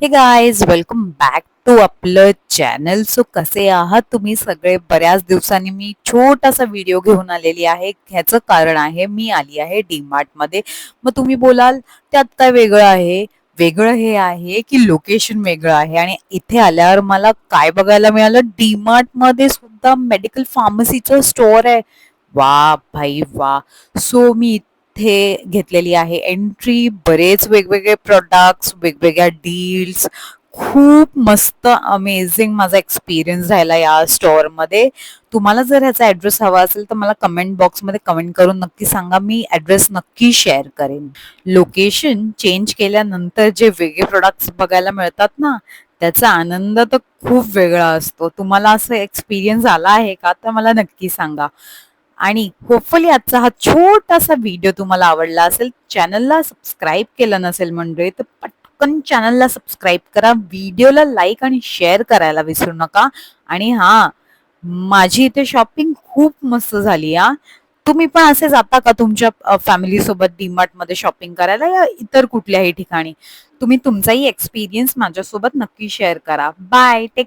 Hey guys welcome back to आपलं channel so कसे आहात तुम्ही? सगळे बऱ्याच दिवसांनी मी छोटासा व्हिडिओ घेऊन आलेली आहे. ह्याचं कारण आहे मी आली आहे डीमार्टमध्ये मग तुम्ही बोलाल त्यात काय वेगळं आहे? वेगळं हे आहे की लोकेशन वेगळं आहे. आणि इथे आल्यावर मला काय बघायला मिळालं? डीमार्टमध्ये सुद्धा मेडिकल फार्मसीचं स्टोअर आहे. वा भाई वा सो मी इथे घेतलेली आहे. एंट्री बरेच वेगवेगळे प्रोडक्ट्स वेगवेगळ्या डील्स खूप मस्त अमेझिंग माझा एक्सपिरियन्स राहिला या स्टोअरमध्ये तुम्हाला जर ह्याचा ॲड्रेस हवा असेल तर मला कमेंट बॉक्समध्ये कमेंट करून नक्की सांगा. मी ॲड्रेस नक्की शेअर करेन. लोकेशन चेंज केल्यानंतर जे वेगळे प्रोडक्ट्स बघायला मिळतात ना त्याचा आनंद तर खूप वेगळा असतो. तुम्हाला असं एक्सपिरियन्स आला आहे का तर मला नक्की सांगा. आणि होपफुली आजचा हा छोटासा व्हिडिओ तुम्हाला आवडला असेल चॅनलला सबस्क्राईब केलं नसेल म्हणजे तर पटकन चॅनलला सबस्क्राईब करा. व्हिडिओला लाईक आणि शेअर करायला विसरू नका. आणि हा माझी इथे शॉपिंग खूप मस्त झाली हा. तुम्ही पण असे जाता का तुमच्या फॅमिलीसोबत डीमार्टमध्ये शॉपिंग करायला या इतर कुठल्याही ठिकाणी? तुम्ही तुमचाही एक्सपिरियन्स माझ्यासोबत नक्की शेअर करा. Bye take